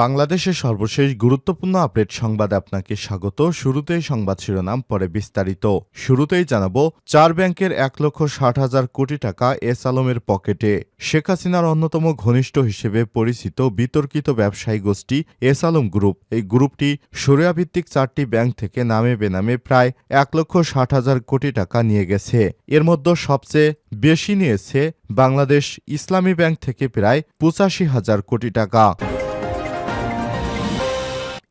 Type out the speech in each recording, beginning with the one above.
বাংলাদেশের সর্বশেষ গুরুত্বপূর্ণ আপডেট সংবাদ আপনাকে স্বাগত। শুরুতেই সংবাদ শিরোনাম, পরে বিস্তারিত। শুরুতেই জানাব, চার ব্যাংকের এক লক্ষ ষাট হাজার কোটি টাকা এস আলমের পকেটে। শেখ হাসিনার অন্যতম ঘনিষ্ঠ হিসেবে পরিচিত বিতর্কিত ব্যবসায়ী গোষ্ঠী এস আলম গ্রুপ। এই গ্রুপটি সরিয়াভিত্তিক চারটি ব্যাংক থেকে নামে বেনামে প্রায় এক লক্ষ ষাট হাজার কোটি টাকা নিয়ে গেছে। এর মধ্যে সবচেয়ে বেশি নিয়েছে বাংলাদেশ ইসলামী ব্যাংক থেকে প্রায় পঁচাশি হাজার কোটি টাকা।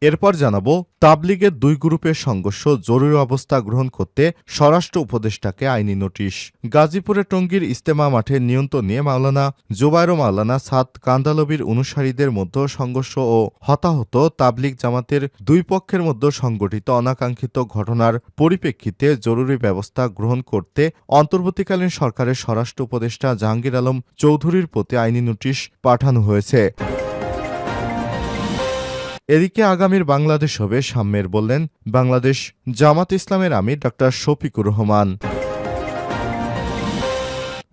এরপর জানাব, তাবলিগের দুই গ্রুপের সংঘর্ষ জরুরি অবস্থা গ্রহণ করতে স্বরাষ্ট্র উপদেষ্টাকে আইনি নোটিশ। গাজীপুরের টঙ্গীর ইস্তেমা মাঠে নিয়ন্ত্রণ নিয়ে মাওলানা জোবায়র মাওলানা সাদ কান্দালবির অনুসারীদের মধ্যে সংঘর্ষ ও হতাহত তাবলিগ জামাতের দুই পক্ষের মধ্যে সংগঠিত অনাকাঙ্ক্ষিত ঘটনার পরিপ্রেক্ষিতে জরুরি ব্যবস্থা গ্রহণ করতে অন্তর্বর্তীকালীন সরকারের স্বরাষ্ট্র উপদেষ্টা জাহাঙ্গীর আলম চৌধুরীর প্রতি আইনি নোটিশ পাঠানো হয়েছে। এদিকে আগামীর বাংলাদেশ হবে সাম্যের বললেন বাংলাদেশ জামাত ইসলামের আমির ডক্টর শফিকুর রহমান।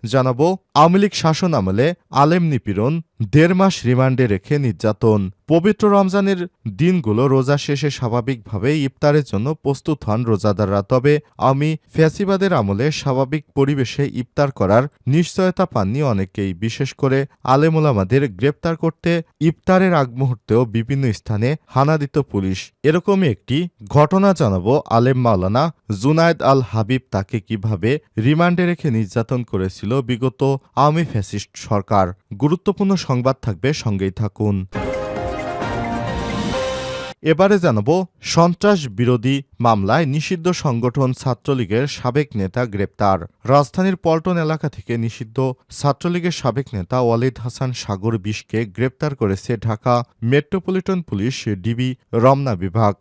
জানাব, আওয়ামী লীগ শাসন আমলে আলেম নিপীড়ন দেড় মাস রিমান্ডে রেখে নির্যাতন। পবিত্র রমজানের দিনগুলো রোজা শেষে স্বাভাবিকভাবে ইফতারের জন্য প্রস্তুত হন রোজাদাররা। তবে আমি ফ্যাসিবাদের আমলে স্বাভাবিক পরিবেশে ইফতার করার নিশ্চয়তা পাননি অনেকেই। বিশেষ করে আলেমুলামাদের গ্রেপ্তার করতে ইফতারের আগ মুহূর্তেও বিভিন্ন স্থানে হানা দিত পুলিশ। এরকমই একটি ঘটনা জানাব আলেম মাওলানা জুনায়দ আল হাবিব তাকে কীভাবে রিমান্ডে রেখে নির্যাতন করেছিল বিগত আওয়ামী ফ্যাসিস্ট সরকার। গুরুত্বপূর্ণ সংবাদ থাকবে সঙ্গেই থাকুন। এবারে জানাব, সন্ত্রাস বিরোধী মামলায় নিষিদ্ধ সংগঠন ছাত্রলীগের সাবেক নেতা গ্রেপ্তার। রাজধানীর পল্টন এলাকা থেকে নিষিদ্ধ ছাত্রলীগের সাবেক নেতা ওয়ালিদ হাসান সাগর বিশকে গ্রেপ্তার করেছে Dhaka metropolitan police DB Ramna বিভাগ।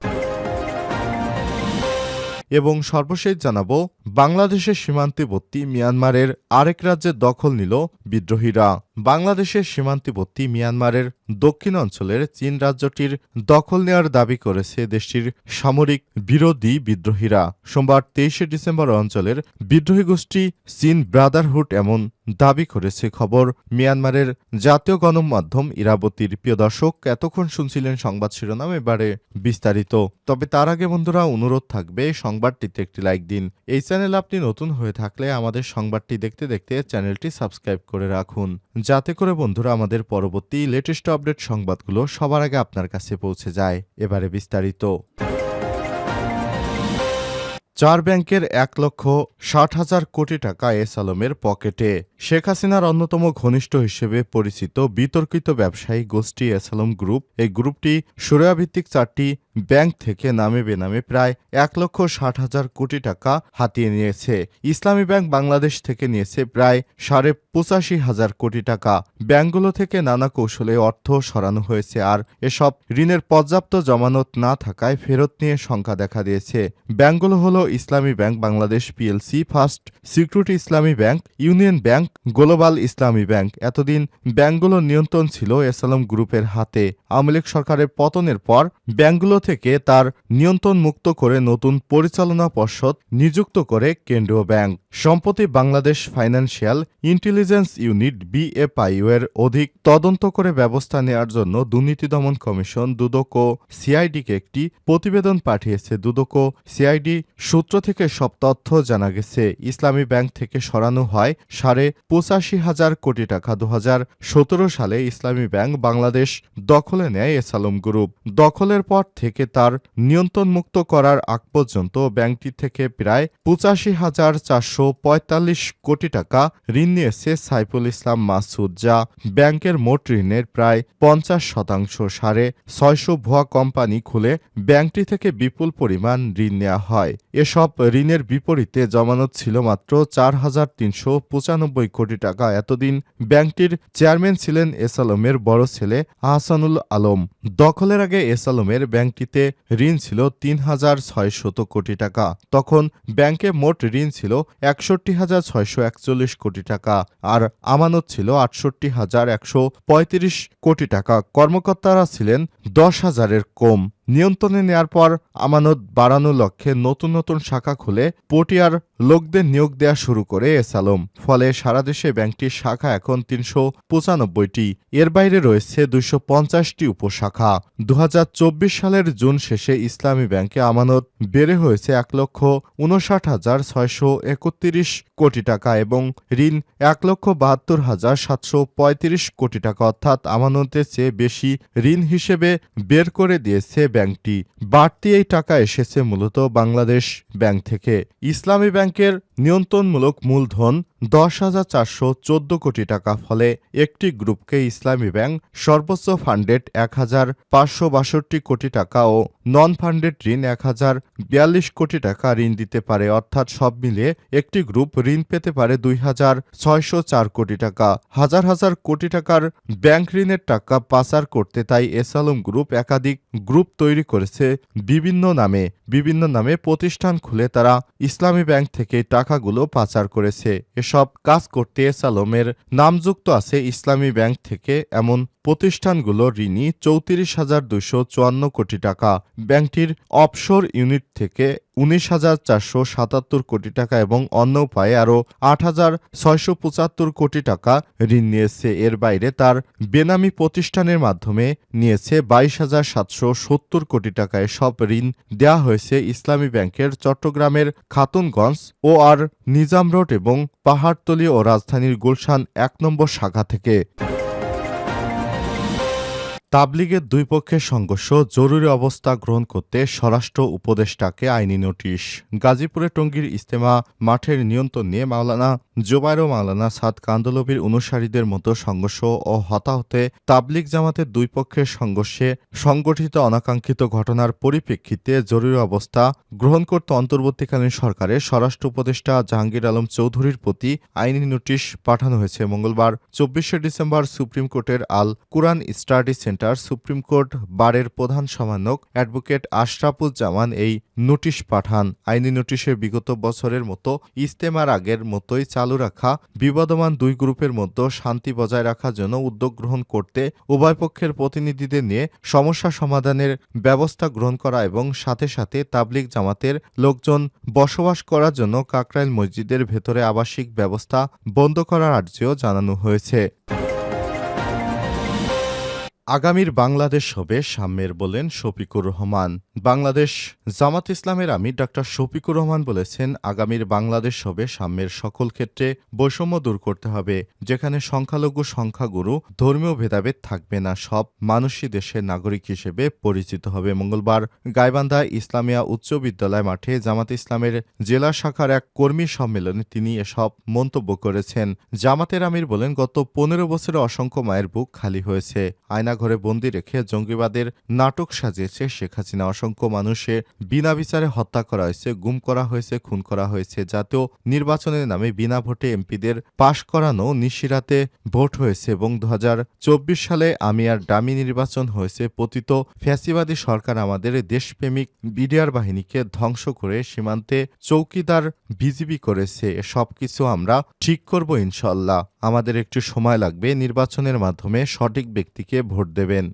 এবং সর্বশেষ জানাব, বাংলাদেশের সীমান্তবর্তী মিয়ানমারের আরেক রাজ্যে দখল নিল বিদ্রোহীরা। বাংলাদেশের সীমান্তবর্তী মিয়ানমারের দক্ষিণ অঞ্চলের চীন রাজ্যটির দখল নেওয়ার দাবি করেছে দেশটির সামরিক বিরোধী বিদ্রোহীরা। সোমবার তেইশে ডিসেম্বর অঞ্চলের বিদ্রোহী গোষ্ঠী চীন ব্রাদারহুড এমন দাবি করেছে। খবর, মিয়ানমারের জাতীয় গণমাধ্যম ইরাবতীর। প্রিয় দর্শক, এতক্ষণ শুনছিলেন সংবাদ শিরোনাম, এবারে বিস্তারিত। তবে তার আগে বন্ধুরা, অনুরোধ থাকবে, সংবাদটিতে একটি লাইক দিন। এই চ্যানেল আপনি নতুন হয়ে থাকলে আমাদের সংবাদটি দেখতে দেখতে চ্যানেলটি সাবস্ক্রাইব করে রাখুন। যাতে করে বন্ধুরা আমাদের পরবর্তী লেটেস্ট আপডেট সংবাদগুলো সবার আগে আপনার কাছে পৌঁছে যায়। এবারে বিস্তারিত। চার ব্যাংকের এক লক্ষ ষাট হাজার কোটি টাকা এস আলমের পকেটে। শেখ হাসিনার অন্যতম ঘনিষ্ঠ হিসেবে পরিচিত বিতর্কিত ব্যবসায়ী গোষ্ঠী এস আলম গ্রুপ, এই গ্রুপটি সরিয়াভিত্তিক চারটি ব্যাংক থেকে নামে বেনামে প্রায় এক লক্ষ ষাট হাজার কোটি টাকা হাতিয়ে নিয়েছে। ইসলামী ব্যাংক বাংলাদেশ থেকে নিয়েছে প্রায় সাড়ে পঁচাশি হাজার কোটি টাকা। ব্যাংকগুলো থেকে নানা কৌশলে অর্থ সরানো হয়েছে আর এসব ঋণের পর্যাপ্ত জমানত না থাকায় ফেরত নিয়ে শঙ্কা দেখা দিয়েছে। ব্যাংকগুলো হলো Islami bank Bangladesh PLC, first security Islami bank, union bank global Islami bank. এতদিন ব্যাংকগুলোর নিয়ন্ত্রণ ছিল এসালাম গ্রুপের হাতে। আওয়ামী লীগ সরকারের পতনের পর ব্যাংকগুলো থেকে তার নিয়ন্ত্রণ মুক্ত করে নতুন পরিচালনা পর্ষদ নিযুক্ত করে কেন্দ্রীয় ব্যাংক। সম্প্রতি Bangladesh financial intelligence unit BFIU এর অধিক তদন্ত করে ব্যবস্থা নেওয়ার জন্য দুর্নীতি দমন কমিশন দুদক ও সিআইডিকে একটি প্রতিবেদন পাঠিয়েছে। দুদক ও সিআইডি সূত্র থেকে সব তথ্য জানা গেছে। ইসলামী ব্যাংক থেকে সরানো হয় সাড়ে পঁচাশি হাজার কোটি টাকা দু হাজার সতেরো সালে ইসলামী ব্যাংক বাংলাদেশ দখলে নেয় এসালম গ্রুপ। দখলের পর থেকে তার নিয়ন্ত্রণমুক্ত করার আগ পর্যন্ত ব্যাংকটি থেকে প্রায় পঁচাশি হাজার চারশো পঁয়তাল্লিশ কোটি টাকা ঋণ নিয়েছে সাইফুল ইসলাম মাসুদ, যা ব্যাংকের মোট ঋণের প্রায় পঞ্চাশ শতাংশ সাড়ে ছয়শো ভুয়া কোম্পানি খুলে ব্যাংকটি থেকে বিপুল পরিমাণ ঋণ নেওয়া হয়। এসব ঋণের বিপরীতে জমানত ছিল মাত্র চার হাজার তিনশো পঁচানব্বই কোটি টাকা। এতদিন ব্যাংকটির চেয়ারম্যান ছিলেন এস আলমের বড় ছেলে আহসানুল আলম। দখলের আগে এস আলমের ব্যাংকটিতে ঋণ ছিল তিন হাজার ছয়শত কোটি টাকা। তখন ব্যাংকে মোট ঋণ ছিল একষট্টি হাজার ছয়শো একচল্লিশ কোটি টাকা আর আমানত ছিল আটষট্টি হাজার একশো পঁয়ত্রিশ কোটি টাকা। কর্মকর্তারা ছিলেন দশ হাজারের কম। নিয়ন্ত্রণে নেয়ার পর আমানত বাড়ানোর লক্ষ্যে নতুন নতুন শাখা খুলে পটিয়ার লোকদের নিয়োগ দেওয়া শুরু করে এস আলম ফলে সারা দেশে ব্যাংকটির শাখা এখন তিনশো পঁচানব্বইটি। এর বাইরে রয়েছে দুইশো পঞ্চাশটি উপশাখা। দু হাজার চব্বিশ সালের জুন শেষে ইসলামী ব্যাংকে আমানত বেড়ে হয়েছে এক লক্ষ উনষাট হাজার ছয়শো একত্রিশ কোটি টাকা এবং ঋণ এক লক্ষ বাহাত্তর হাজার সাতশো পঁয়ত্রিশ কোটি টাকা অর্থাৎ আমানতের চেয়ে বেশি ঋণ হিসেবে বের করে দিয়েছে ব্যাংকটি। বাড়তি এই টাকা এসেছে মূলত বাংলাদেশ ব্যাংক থেকে। ইসলামী ব্যাংকের নিয়ন্ত্রণমূলক মূলধন দশ হাজার চারশো চোদ্দ কোটি টাকা ফলে একটি গ্রুপকে ইসলামী ব্যাংক সর্বোচ্চ ফান্ডেড এক হাজার পাঁচশো বাষট্টি কোটি টাকা ও নন ফান্ডেড ঋণ এক হাজার বিয়াল্লিশ কোটি টাকা ঋণ দিতে পারে। অর্থাৎ সব মিলিয়ে একটি গ্রুপ ঋণ পেতে পারে দুই হাজার ছয়শো চার কোটি টাকা। হাজার হাজার কোটি টাকার ব্যাংক ঋণের টাকা পাচার করতে তাই এসালম গ্রুপ একাধিক গ্রুপ তৈরি করেছে বিভিন্ন নামে। বিভিন্ন নামে প্রতিষ্ঠান খুলে তারা ইসলামী ব্যাংক থেকে টাকাগুলো পাচার করেছে। এসব কাজ করতে সালমের নামযুক্ত আছে ইসলামী ব্যাংক থেকে এমন প্রতিষ্ঠানগুলো ঋণী চৌত্রিশ হাজার দুশো চুয়ান্ন কোটি টাকা। ব্যাংকটির অফশোর ইউনিট থেকে উনিশ হাজার চারশো সাতাত্তর কোটি টাকা এবং অন্য উপায়ে আরও আট হাজার ছয়শো পঁচাত্তর কোটি টাকা ঋণ নিয়েছে। এর বাইরে তার বেনামি প্রতিষ্ঠানের মাধ্যমে নিয়েছে বাইশ হাজার সাতশো সত্তর কোটি টাকা সব ঋণ দেয়া হয়েছে ইসলামী ব্যাংকের চট্টগ্রামের খাতুনগঞ্জ ও আর নিজাম রোড এবং পাহাড়তলি ও রাজধানীর গুলশান এক নম্বর শাখা থেকে। তাবলিগের দুই পক্ষের সংঘর্ষ জরুরি অবস্থা গ্রহণ করতে স্বরাষ্ট্র উপদেষ্টাকে আইনি নোটিশ। গাজীপুরে টঙ্গীর ইস্তেমা মাঠের নিয়ন্ত্রণ নিয়ে মাওলানা জোবাইর মাওলানা সাদ কান্দলবির অনুসারীদের মতো সংঘর্ষ ও হতাহতে তাবলিগ জামাতের দুই পক্ষের সংঘর্ষে সংগঠিত অনাকাঙ্ক্ষিত ঘটনার পরিপ্রেক্ষিতে জরুরি অবস্থা গ্রহণ করতে অন্তর্বর্তীকালীন সরকারের স্বরাষ্ট্র উপদেষ্টা জাহাঙ্গীর আলম চৌধুরীর প্রতি আইনি নোটিশ পাঠানো হয়েছে। মঙ্গলবার, চব্বিশে ডিসেম্বর সুপ্রিম কোর্টের Al Quran study centre supreme court বারের প্রধান সমানক অ্যাডভোকেট আশরাফুজ্জামান এই নোটিশ পাঠান। আইনি নোটিশে বিগত বছরের মতো ইস্তেমার আগের মতোই চালু রাখা, বিবাদমান দুই গ্রুপের মধ্যে শান্তি বজায় রাখার জন্য উদ্যোগ গ্রহণ করতে উভয় পক্ষের প্রতিনিধিদের নিয়ে সমস্যা সমাধানের ব্যবস্থা গ্রহণ করা এবং সাথে সাথে তাবলিগ জামাতের লোকজন বসবাস করার জন্য কাকরাইল মসজিদের ভেতরে আবাসিক ব্যবস্থা বন্ধ করার আর্জিও জানানো হয়েছে। আগামীর বাংলাদেশ হবে সাম্যের বলেন শফিকুর রহমান। বাংলাদেশ জামাত ইসলামের আমির ডাক্তার শফিকুর রহমান বলেছেন, আগামীর বাংলাদেশ হবে সাম্যের সকল ক্ষেত্রে বৈষম্য দূর করতে হবে, যেখানে সংখ্যালঘু সংখ্যাগুরু, ধর্মীয় ভেদাভেদ থাকবে না, সব মানুষই দেশের নাগরিক হিসেবে পরিচিত হবে। মঙ্গলবার গাইবান্ধা ইসলামিয়া উচ্চ বিদ্যালয় মাঠে জামাত ইসলামের জেলা শাখার এক কর্মী সম্মেলনে তিনি এসব মন্তব্য করেছেন। জামাতের আমির বলেন, গত পনেরো বছরে অসংখ্য মায়ের বুক খালি হয়েছে। আয়না ঘরে বন্দি রেখে জঙ্গিবাদের নাটক সাজিয়েছে শেখ হাসিনা। অসংখ্য মানুষে বিনা বিচারে হত্যা করা হয়েছে, গুম করা হয়েছে, খুন করা হয়েছে। জাতীয় নির্বাচনের নামে বিনা ভোটে এমপিদের পাশ করানো নিশিরাতে ভোট হয়েছে এবং দু চব্বিশ সালে আমি আর ডামি নির্বাচন হয়েছে। পতিত ফ্যাসিবাদী সরকার আমাদের দেশপ্রেমিক বিডিআর বাহিনীকে ধ্বংস করে সীমান্তে চৌকিদার বিজিবি করেছে। সব কিছু আমরা ঠিক করব ইনশাল্লাহ আমাদের একটু সময় লাগবে নির্বাচনের মাধ্যমে সঠিক ব্যক্তিকে ভোট দেবেন।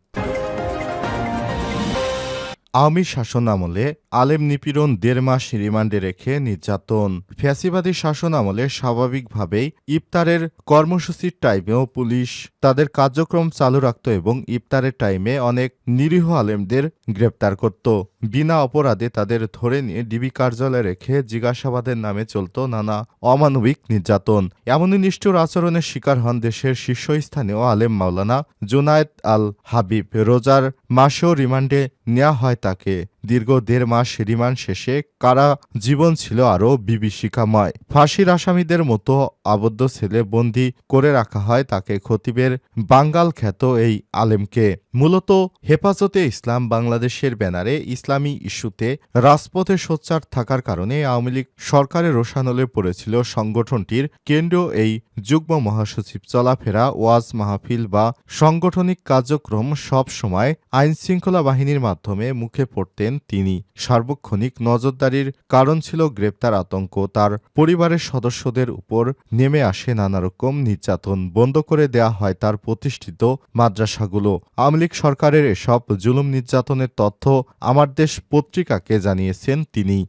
আওয়ামী শাসন আমলে আলেম নিপীড়ন দেড় মাস রিমান্ডে রেখে নির্যাতন। ফ্যাসিবাদী শাসন আমলে স্বাভাবিকভাবেই ইফতারের কর্মসূচির টাইমেও পুলিশ তাদের কার্যক্রম চালু রাখত এবং ইফতারের টাইমে অনেক নিরীহ আলেমদের গ্রেপ্তার করত। বিনা অপরাধে তাদের ধরে নিয়ে ডিবি কার্যালয়ে রেখে জিজ্ঞাসাবাদের নামে চলত নানা অমানবিক নির্যাতন। এমনই নিষ্ঠুর আচরণের শিকার হন দেশের শীর্ষস্থানীয় আলেম মাওলানা জুনায়েদ আল হাবিব। রোজার মাসেও রিমান্ডে নেওয়া হয় তাকে। দীর্ঘ দেড় মাস রিমান্ড শেষে কারা জীবন ছিল আরও বিভীষিকাময়। ফাঁসির আসামিদের মতো আবদ্ধ ছেলে বন্দি করে রাখা হয় তাকে খতিবের বাঙ্গাল খ্যাত এই আলেমকে। মূলত হেফাজতে ইসলাম বাংলাদেশের ব্যানারে ইসলামী ইস্যুতে রাজপথে সোচ্চার থাকার কারণে আওয়ামী লীগ সরকারের রোশানলে পড়েছিল সংগঠনটির কেন্দ্রীয় এই যুগ্ম মহাসচিব চলাফেরা, ওয়াজ মাহফিল বা সাংগঠনিক কার্যক্রম সব সময় আইনশৃঙ্খলা বাহিনীর মাধ্যমে মুখে পড়তেন তিনি। সার্বক্ষণিক নজরদারির কারণ ছিল গ্রেপ্তার আতঙ্ক। তার পরিবারের সদস্যদের উপর নেমে আসে নানা রকম নির্যাতন। বন্ধ করে দেয়া হয় তার প্রতিষ্ঠিত মাদ্রাসাগুলো। আওয়ামী লীগ সরকারের এসব জুলুম নির্যাতনের তথ্য আমার দেশ পত্রিকাকে জানিয়েছেন তিনি।